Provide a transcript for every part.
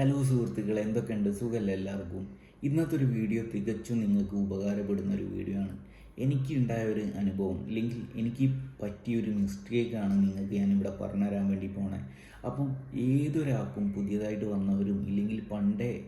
Hello സുഹൃത്തുക്കൾ എന്തൊക്കെയുണ്ട്? സുഖമല്ല എല്ലാവർക്കും? ഇന്നത്തെ ഒരു വീഡിയോ തികച്ചും നിങ്ങൾക്ക് ഉപകാരപ്പെടുന്ന ഒരു വീഡിയോ ആണ്. എനിക്കുണ്ടായ ഒരു അനുഭവം അല്ലെങ്കിൽ എനിക്ക് പറ്റിയൊരു മിസ്റ്റേക്കാണ് നിങ്ങൾക്ക് ഞാനിവിടെ പറഞ്ഞുതരാൻ വേണ്ടി പോണേ. അപ്പം ഏതൊരാൾക്കും പുതിയതായിട്ട് വന്നവരും ഇല്ലെങ്കിൽ പണ്ടേ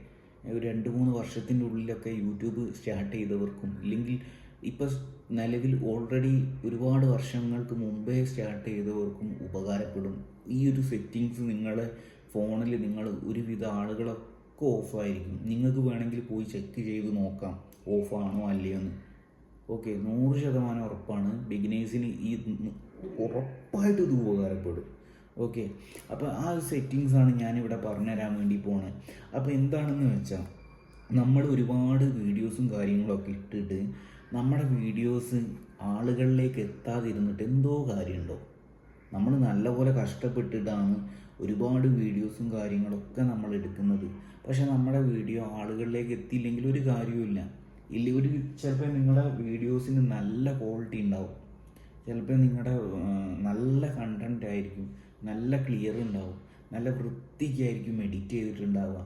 ഒരു രണ്ട് മൂന്ന് വർഷത്തിന്റെ ഉള്ളിലൊക്കെ യൂട്യൂബ് സ്റ്റാർട്ട് ചെയ്തവർക്കും ഇല്ലെങ്കിൽ ഇപ്പം നിലവിൽ ഓൾറെഡി ഒരുപാട് വർഷങ്ങൾക്ക് മുമ്പേ സ്റ്റാർട്ട് ചെയ്തവർക്കും ഉപകാരപ്പെടും. ഈ ഒരു സെറ്റിങ്സ് നിങ്ങളെ ഫോണിൽ നിങ്ങൾ ഒരുവിധ ആളുകളൊക്കെ ഓഫായിരിക്കും. നിങ്ങൾക്ക് വേണമെങ്കിൽ പോയി ചെക്ക് ചെയ്ത് നോക്കാം ഓഫാണോ അല്ലയോ എന്ന് ഓക്കെ നൂറ് ശതമാനം ഉറപ്പാണ് ബിഗിനേഴ്സിന് ഈ ഉറപ്പായിട്ട് ഇത് ഉപകാരപ്പെടും. ഓക്കെ അപ്പോൾ ആ ഒരു സെറ്റിങ്സ് ആണ് ഞാനിവിടെ പറഞ്ഞുതരാൻ വേണ്ടി പോണത് അപ്പോൾ എന്താണെന്ന് വെച്ചാൽ നമ്മൾ ഒരുപാട് വീഡിയോസും കാര്യങ്ങളൊക്കെ ഇട്ടിട്ട് നമ്മുടെ വീഡിയോസ് ആളുകളിലേക്ക് എത്താതിരുന്നിട്ട് എന്തോ കാര്യമുണ്ടോ നമ്മൾ നല്ലപോലെ കഷ്ടപ്പെട്ടിട്ടാണ് ഒരുപാട് വീഡിയോസും കാര്യങ്ങളൊക്കെ നമ്മൾ എടുക്കുന്നത് പക്ഷെ നമ്മുടെ വീഡിയോ ആളുകളിലേക്ക് എത്തിയില്ലെങ്കിൽ ഒരു കാര്യവുമില്ല. ഇല്ല ഒരു ചിലപ്പോൾ നിങ്ങളുടെ വീഡിയോസിന് നല്ല ക്വാളിറ്റി ഉണ്ടാവും. ചിലപ്പോൾ നിങ്ങളുടെ നല്ല കണ്ടന്റ് ആയിരിക്കും. നല്ല ക്ലിയർ ഉണ്ടാവും. നല്ല വൃത്തിക്കായിരിക്കും എഡിറ്റ് ചെയ്തിട്ടുണ്ടാവുക.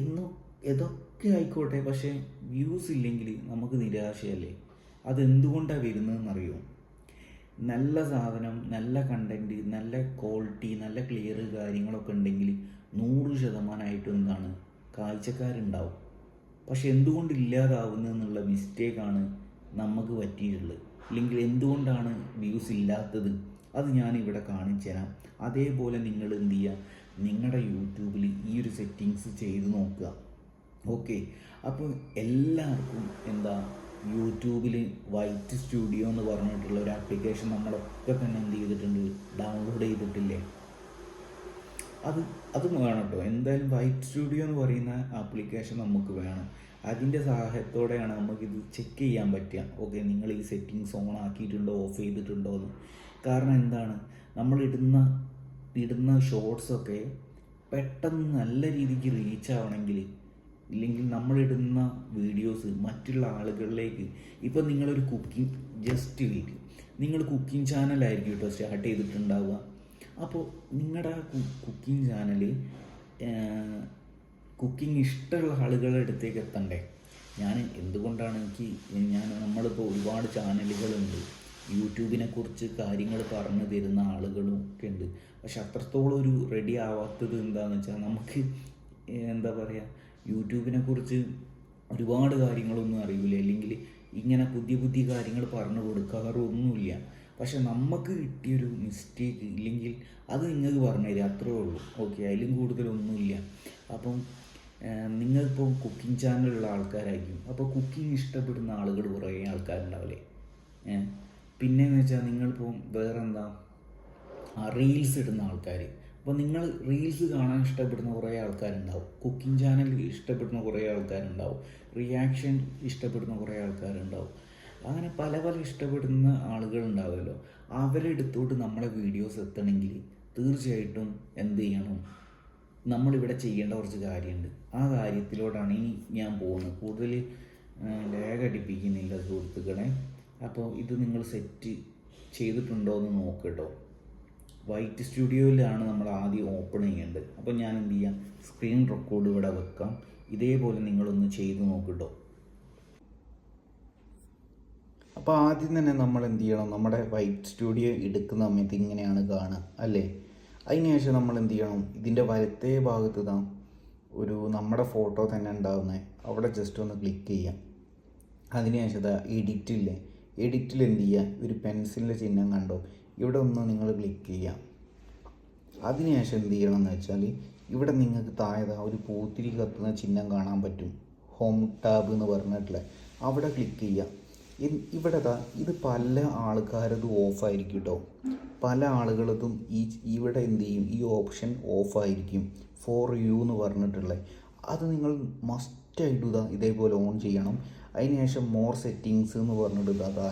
എന്നും ഇതൊക്കെ ആയിക്കോട്ടെ പക്ഷേ വ്യൂസ് ഇല്ലെങ്കിൽ നമുക്ക് നിരാശയല്ലേ? അതെന്തുകൊണ്ടാണ് വരുന്നതെന്നറിയോ നല്ല സാധനം നല്ല കണ്ടന്റ് നല്ല ക്വാളിറ്റി നല്ല ക്ലിയർ കാര്യങ്ങളൊക്കെ ഉണ്ടെങ്കിൽ നൂറ് ശതമാനമായിട്ടും എന്താണ് കാഴ്ചക്കാരുണ്ടാവും. പക്ഷെ എന്തുകൊണ്ട് ഇല്ലാതാവുന്നതെന്നുള്ള മിസ്റ്റേക്കാണ് നമുക്ക് പറ്റിയിട്ടുള്ളത്. അല്ലെങ്കിൽ എന്തുകൊണ്ടാണ് വ്യൂസ് ഇല്ലാത്തത്? അത് ഞാൻ ഇവിടെ കാണിച്ചു തരാം. അതേപോലെ നിങ്ങൾ എന്ത് ചെയ്യുക? നിങ്ങളുടെ യൂട്യൂബിൽ ഈ ഒരു സെറ്റിങ്സ് ചെയ്ത് നോക്കുക. ഓക്കെ അപ്പോൾ എല്ലാവർക്കും എന്താ യൂട്യൂബിൽ വൈറ്റ് സ്റ്റുഡിയോ എന്ന് പറഞ്ഞിട്ടുള്ള ഒരു ആപ്ലിക്കേഷൻ നമ്മളൊക്കെ തന്നെ എന്ത് ചെയ്തിട്ടുണ്ട്? ഡൗൺലോഡ് ചെയ്തിട്ടില്ലേ? അത് അത് വേണം കേട്ടോ എന്തായാലും വൈറ്റ് സ്റ്റുഡിയോ എന്ന് പറയുന്ന ആപ്ലിക്കേഷൻ നമുക്ക് വേണം. അതിന്റെ സഹായത്തോടെയാണ് നമുക്കിത് ചെക്ക് ചെയ്യാൻ പറ്റുക. ഓക്കെ നിങ്ങൾ ഈ സെറ്റിങ്സ് ഓൺ ആക്കിയിട്ടുണ്ടോ ഓഫ് ചെയ്തിട്ടുണ്ടോ എന്ന്. കാരണം എന്താണ്? നമ്മൾ ഇടുന്ന ഇടുന്ന ഷോർട്സൊക്കെ പെട്ടെന്ന് നല്ല രീതിക്ക് റീച്ച് ആവണമെങ്കിൽ ഇല്ലെങ്കിൽ നമ്മളിടുന്ന വീഡിയോസ് മറ്റുള്ള ആളുകളിലേക്ക് ഇപ്പം നിങ്ങളൊരു കുക്കിംഗ് ജസ്റ്റ് വീക്ക് നിങ്ങൾ കുക്കിംഗ് ചാനലായിരിക്കും കേട്ടോ സ്റ്റാർട്ട് ചെയ്തിട്ടുണ്ടാവുക. അപ്പോൾ നിങ്ങളുടെ ആ കുക്കിംഗ് ചാനൽ കുക്കിംഗ് ഇഷ്ടമുള്ള ആളുകളുടെ അടുത്തേക്ക് എത്തണ്ടേ? ഞാൻ എന്തുകൊണ്ടാണ് എനിക്ക് ഞാൻ നമ്മളിപ്പോൾ ഒരുപാട് ചാനലുകളുണ്ട് യൂട്യൂബിനെ കുറിച്ച് കാര്യങ്ങൾ പറഞ്ഞു തരുന്ന ആളുകളും ഒക്കെ ഉണ്ട്. പക്ഷെ അത്രത്തോളം ഒരു റെഡി ആവാത്തത് എന്താണെന്ന് വെച്ചാൽ നമുക്ക് എന്താ പറയുക യൂട്യൂബിനെ കുറിച്ച് ഒരുപാട് കാര്യങ്ങളൊന്നും അറിയില്ല അല്ലെങ്കിൽ ഇങ്ങനെ പുതിയ പുതിയ കാര്യങ്ങൾ പറഞ്ഞു കൊടുക്കാറൊന്നുമില്ല. പക്ഷെ നമുക്ക് കിട്ടിയൊരു മിസ്റ്റേക്ക് ഇല്ലെങ്കിൽ അത് നിങ്ങൾക്ക് പറഞ്ഞു തരാം. അത്രേ ഉള്ളൂ. ഓക്കെ അതിലും കൂടുതലൊന്നുമില്ല. അപ്പം നിങ്ങളിപ്പോൾ കുക്കിംഗ് ചാനലുള്ള ആൾക്കാരായിരിക്കും. അപ്പോൾ കുക്കിംഗ് ഇഷ്ടപ്പെടുന്ന ആളുകൾ കുറേ ആൾക്കാരുണ്ടാവില്ലേ? പിന്നെ എന്ന് വെച്ചാൽ നിങ്ങളിപ്പോൾ വേറെന്താ? റീൽസ് ഇടുന്ന ആൾക്കാർ അപ്പോൾ നിങ്ങൾ റീൽസ് കാണാൻ ഇഷ്ടപ്പെടുന്ന കുറേ ആൾക്കാരുണ്ടാവും. കുക്കിംഗ് ചാനൽ ഇഷ്ടപ്പെടുന്ന കുറേ ആൾക്കാരുണ്ടാവും. റിയാക്ഷൻ ഇഷ്ടപ്പെടുന്ന കുറേ ആൾക്കാരുണ്ടാവും. അങ്ങനെ പല പല ഇഷ്ടപ്പെടുന്ന ആളുകൾ ആളുകളുണ്ടാവുമല്ലോ അവരെടുത്തോട്ട് നമ്മളെ വീഡിയോസ് എത്തണമെങ്കിൽ തീർച്ചയായിട്ടും എന്ത് ചെയ്യണം? നമ്മളിവിടെ ചെയ്യേണ്ട കുറച്ച് കാര്യമുണ്ട്. ആ കാര്യത്തിലോട്ടാണ് ഈ ഞാൻ പോകുന്നത്. കൂടുതൽ ലേഖ അടിപ്പിക്കുന്നില്ല സുഹൃത്തുക്കളെ. അപ്പോൾ ഇത് നിങ്ങൾ സെറ്റ് ചെയ്തിട്ടുണ്ടോ എന്ന് നോക്കട്ടോ വൈറ്റ് സ്റ്റുഡിയോയിലാണ് നമ്മൾ ആദ്യം ഓപ്പൺ ചെയ്യേണ്ടത്. അപ്പോൾ ഞാൻ എന്ത് ചെയ്യാം? സ്ക്രീൻ റെക്കോർഡ് ഇവിടെ വെക്കാം. ഇതേപോലെ നിങ്ങളൊന്ന് ചെയ്ത് നോക്കിട്ടോ. അപ്പോൾ ആദ്യം തന്നെ നമ്മൾ എന്ത് ചെയ്യണം? നമ്മുടെ വൈറ്റ് സ്റ്റുഡിയോ എടുക്കുന്ന സമയത്ത് ഇങ്ങനെയാണ് കാണുക അല്ലേ? അതിനുശേഷം നമ്മൾ എന്ത് ചെയ്യണം? ഇതിന്റെ വലത്തേ ഭാഗത്ത് തന്നെ ഒരു നമ്മുടെ ഫോട്ടോ തന്നെ ഉണ്ടാകുന്നത് അവിടെ ജസ്റ്റ് ഒന്ന് ക്ലിക്ക് ചെയ്യാം. അതിനുശേഷം എഡിറ്റില്ലേ എഡിറ്റിൽ എന്ത് ചെയ്യുക ഒരു പെൻസിലിന്റെ ചിഹ്നം കണ്ടോ? ഇവിടെ ഒന്ന് നിങ്ങൾ ക്ലിക്ക് ചെയ്യാം അതിനുശേഷം എന്ത് ചെയ്യണം എന്ന് വെച്ചാൽ ഇവിടെ നിങ്ങൾക്ക് താഴെ ഒരു പൂത്തിരി കത്തുന്ന ചിഹ്നം കാണാൻ പറ്റും. ഹോം ടാബ് എന്ന് പറഞ്ഞിട്ടുള്ള അവിടെ ക്ലിക്ക് ചെയ്യാം ഇവിടെ ഇത് പല ആൾക്കാരത് ഓഫായിരിക്കും കേട്ടോ പല ആളുകളതും ഈ ഇവിടെ എന്ത് ചെയ്യും? ഈ ഓപ്ഷൻ ഓഫായിരിക്കും ഫോർ യു എന്ന് പറഞ്ഞിട്ടുള്ളത് അത് നിങ്ങൾ മസ്റ്റായിട്ട് ഇതാ ഇതേപോലെ ഓൺ ചെയ്യണം. അതിനുശേഷം മോർ സെറ്റിങ്സ് എന്ന് പറഞ്ഞിട്ട് ഇതാ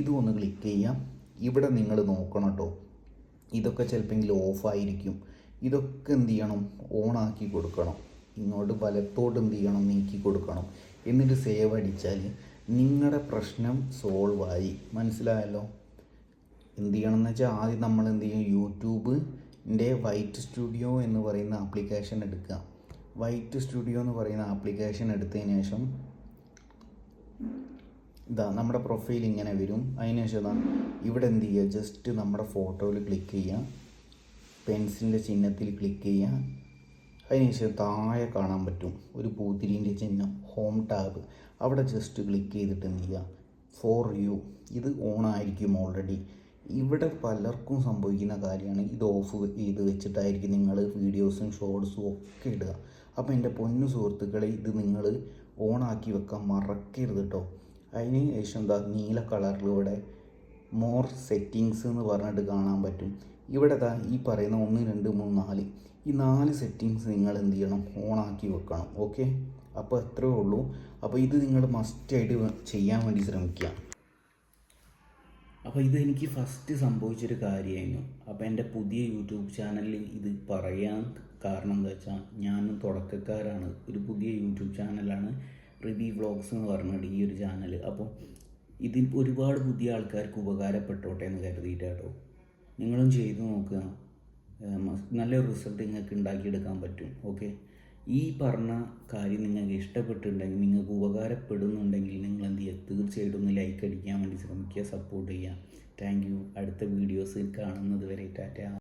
ഇതും ഒന്ന് ക്ലിക്ക് ചെയ്യാം ഇവിടെ നിങ്ങൾ നോക്കണം കേട്ടോ. ഇതൊക്കെ ചിലപ്പോൾ ഓഫായിരിക്കും ഇതൊക്കെ എന്ത് ചെയ്യണം? ഓണാക്കി കൊടുക്കണം. ഇങ്ങോട്ട് വലത്തോട്ട് എന്ത് ചെയ്യണം? നീക്കി കൊടുക്കണം. എന്നിട്ട് സേവ് അടിച്ചാൽ നിങ്ങളുടെ പ്രശ്നം സോൾവ് ആയി. മനസ്സിലായല്ലോ? എന്ത് ചെയ്യണം എന്ന് വെച്ചാൽ ആദ്യം നമ്മൾ എന്ത് ചെയ്യും? യൂട്യൂബിന്റെ വൈറ്റ് സ്റ്റുഡിയോ എന്ന് പറയുന്ന ആപ്ലിക്കേഷൻ എടുക്കുക. വൈറ്റ് സ്റ്റുഡിയോ എന്ന് പറയുന്ന ആപ്ലിക്കേഷൻ എടുത്തതിന് ശേഷം ഇതാ നമ്മുടെ പ്രൊഫൈൽ ഇങ്ങനെ വരും. അതിനുശേഷം ഇതാ ഇവിടെ എന്ത് ചെയ്യുക? ജസ്റ്റ് നമ്മുടെ ഫോട്ടോയിൽ ക്ലിക്ക് ചെയ്യുക. പെൻസിലിന്റെ ചിഹ്നത്തിൽ ക്ലിക്ക് ചെയ്യുക. അതിനുശേഷം താഴെ കാണാൻ പറ്റും. ഒരു പൂത്തിരിന്റെ ചിഹ്നം ഹോം ടാബ് അവിടെ ജസ്റ്റ് ക്ലിക്ക് ചെയ്തിട്ട് എന്ത് ചെയ്യുക? ഫോർ യു ഇത് ഓൺ ആയിരിക്കും ഓൾറെഡി ഇവിടെ പലർക്കും സംഭവിക്കുന്ന കാര്യമാണ്. ഇത് ഓഫ് ചെയ്ത് വെച്ചിട്ടായിരിക്കും നിങ്ങൾ വീഡിയോസും ഷോർട്സും ഒക്കെ ഇടുക. അപ്പോൾ എന്റെ പൊന്നു സുഹൃത്തുക്കളെ ഇത് നിങ്ങൾ ഓണാക്കി വെക്കാൻ മറക്കരുത് കേട്ടോ അതിന് ശേഷം എന്താ നീല കളറിലൂടെ മോർ സെറ്റിങ്സ് എന്ന് പറഞ്ഞിട്ട് കാണാൻ പറ്റും. ഇവിടെ താ ഈ പറയുന്ന ഒന്ന് രണ്ട് മൂന്ന് നാല്. ഈ നാല് സെറ്റിങ്സ് നിങ്ങൾ എന്ത് ചെയ്യണം? ഓണാക്കി വെക്കണം. ഓക്കെ അപ്പോൾ എത്രയേ ഉള്ളൂ. അപ്പോൾ ഇത് നിങ്ങൾ മസ്റ്റായിട്ട് ചെയ്യാൻ വേണ്ടി ശ്രമിക്കുക. അപ്പോൾ ഇത് എനിക്ക് ഫസ്റ്റ് സംഭവിച്ചൊരു കാര്യമായിരുന്നു. അപ്പോൾ എന്റെ പുതിയ യൂട്യൂബ് ചാനലിൽ ഇത് പറയാൻ കാരണം എന്താ വെച്ചാൽ ഞാനും തുടക്കക്കാരാണ്. ഒരു പുതിയ യൂട്യൂബ് ചാനലാണ്. റിവ്യൂ വ്ളോഗ്സ് എന്ന് പറഞ്ഞിട്ട് ഈ ഒരു ചാനൽ അപ്പോൾ ഇതിൽ ഒരുപാട് പുതിയ ആൾക്കാർക്ക് ഉപകാരപ്പെട്ടോട്ടെ എന്ന് കരുതിയിട്ടാട്ടോ നിങ്ങളും ചെയ്തു നോക്കുക. നല്ല നല്ലൊരു റിസൾട്ട് നിങ്ങൾക്ക് ഉണ്ടാക്കിയെടുക്കാൻ പറ്റും. ഓക്കെ ഈ പറഞ്ഞ കാര്യം നിങ്ങൾക്ക് ഇഷ്ടപ്പെട്ടിട്ടുണ്ടെങ്കിൽ നിങ്ങൾക്ക് ഉപകാരപ്പെടുന്നുണ്ടെങ്കിൽ നിങ്ങൾ എന്ത് ചെയ്യുക? തീർച്ചയായിട്ടും ഒന്ന് ലൈക്ക് അടിക്കാൻ വേണ്ടി ശ്രമിക്കുക സപ്പോർട്ട് ചെയ്യുക. താങ്ക് യു അടുത്ത വീഡിയോസ് കാണുന്നത് വരെ ടാറ്റ.